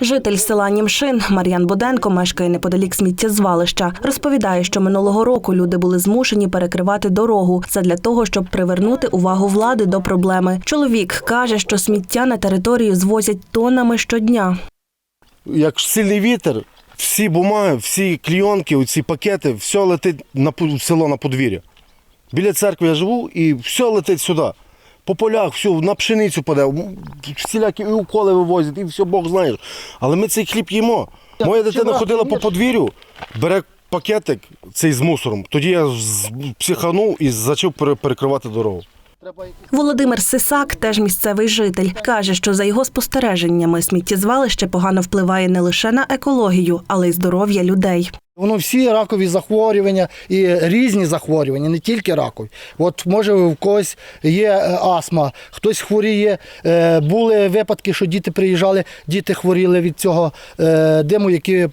Житель села Німшин Мар'ян Буденко мешкає неподалік сміттєзвалища. Розповідає, що минулого року люди були змушені перекривати дорогу задля того, щоб привернути увагу влади до проблеми. Чоловік каже, що сміття на територію звозять тоннами щодня. як сильний вітер, всі бумаги, всі клійонки, ці пакети, все летить на село на подвір'я. Біля церкви я живу і все летить сюди. По полях, все, на пшеницю паде, всілякі і уколи вивозять, і все Бог знає. Але ми цей хліб їмо. Моя дитина ходила по подвір'ю, бере пакетик цей з мусором. Тоді я психанув і почав перекривати дорогу. Володимир Сисак теж місцевий житель. Каже, що за його спостереженнями сміттєзвалище погано впливає не лише на екологію, але й здоров'я людей. Воно всі ракові захворювання і різні захворювання, не тільки ракові. От може в когось є е, астма, хтось хворіє. Е, Були випадки, що діти приїжджали, діти хворіли від цього е, диму, які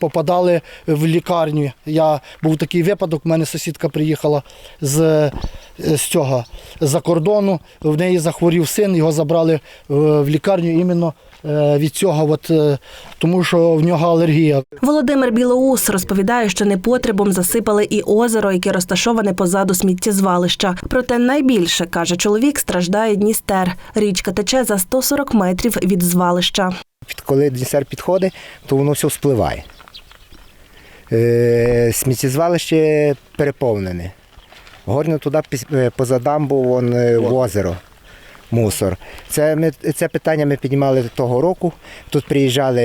попадали в лікарню. Я був такий випадок. У мене сусідка приїхала з, з цього за кордону. В неї захворів син, його забрали в лікарню іменно від цього, от, тому що в нього алергія. Володимир Білоус розповідає, що непотребом засипали і озеро, яке розташоване позаду сміттєзвалища. Проте найбільше, каже чоловік, страждає Дністер. Річка тече за 140 метрів від звалища. Коли Дністер підходить, то воно все вспливає. Е, сміттєзвалище переповнене. Горно туди е, поза дамбу вон, е, в озеро. Мусор. Це, ми, це питання ми піднімали того року. Тут приїжджали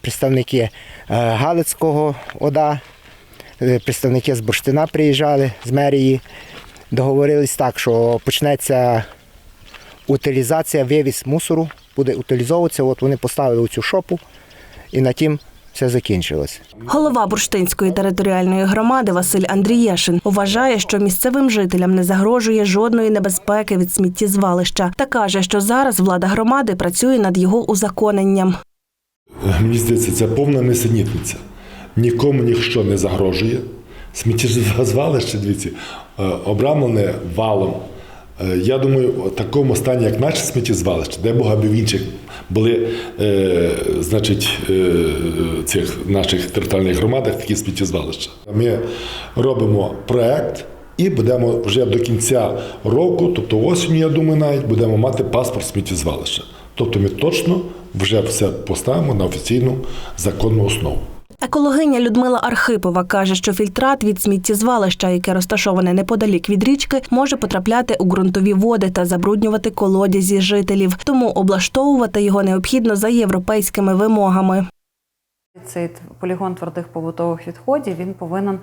представники е, Галицького ОДА, е, представники з Бурштина приїжджали з мерії. Договорились так, що почнеться утилізація, вивіз мусору буде утилізовуватися. От вони поставили цю шопу і на тім все закінчилось. Голова бурштинської територіальної громади Василь Андрієшин вважає, що місцевим жителям не загрожує жодної небезпеки від сміттєзвалища та каже, що зараз влада громади працює над його узаконенням. Мені здається, це повна несенітниця. Нікому ніщо не загрожує. Сміттєзвалище, дивіться, е, обрамлене валом. Е, Я думаю, у такому стані, як наше сміттєзвалище, де Бога б в інших були е, значить, е, цих наших територіальних громадах такі сміттєзвалища. Ми робимо проект і будемо вже до кінця року, тобто осінню, я думаю, навіть будемо мати паспорт сміттєзвалища. Тобто ми точно вже все поставимо на офіційну законну основу. Екологиня Людмила Архипова каже, що фільтрат від сміттєзвалища, яке розташоване неподалік від річки, може потрапляти у ґрунтові води та забруднювати колодязі жителів. Тому облаштовувати його необхідно за європейськими вимогами. Цей полігон твердих побутових відходів він повинен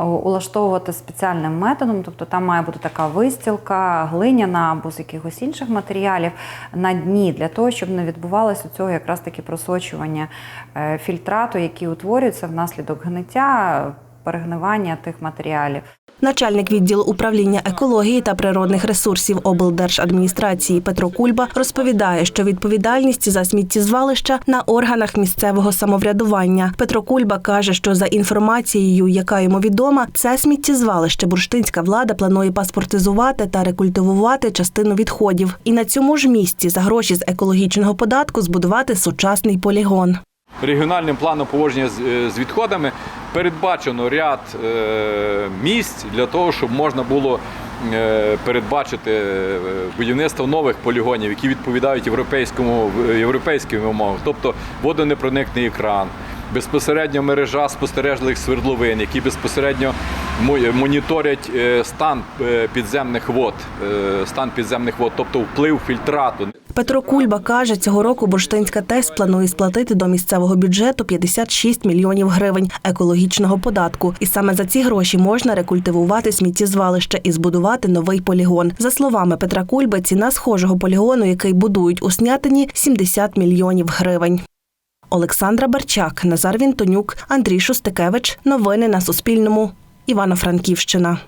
улаштовувати спеціальним методом, тобто там має бути така вистілка, глиняна або з якихось інших матеріалів на дні для того, щоб не відбувалося цього якраз таки просочування е, фільтрату, який утворюється внаслідок гниття, перегнивання тих матеріалів. Начальник відділу управління екології та природних ресурсів облдержадміністрації Петро Кульба розповідає, що відповідальність за сміттєзвалища на органах місцевого самоврядування. Петро Кульба каже, що за інформацією, яка йому відома, це сміттєзвалище бурштинська влада планує паспортизувати та рекультивувати частину відходів. І на цьому ж місці за гроші з екологічного податку збудувати сучасний полігон. регіональним планом поводження з, е, відходами передбачено ряд е, місць для того, щоб можна було е, передбачити е, будівництво нових полігонів, які відповідають європейському європейським вимогам, тобто водонепроникний екран. Безпосередньо мережа спостережливих свердловин, які безпосередньо моніторять е, стан е, підземних вод, е, стан підземних вод, тобто вплив фільтрату. Петро Кульба каже, цього року Бурштинська ТЕС планує сплатити до місцевого бюджету 56 мільйонів гривень екологічного податку. І саме за ці гроші можна рекультивувати сміттєзвалище і збудувати новий полігон. За словами Петра Кульби, ціна схожого полігону, який будують у Снятині, 70 мільйонів гривень. Олександра Барчак, Назар Вінтонюк, Андрій Шустикевич. Новини на Суспільному. Івано-Франківщина.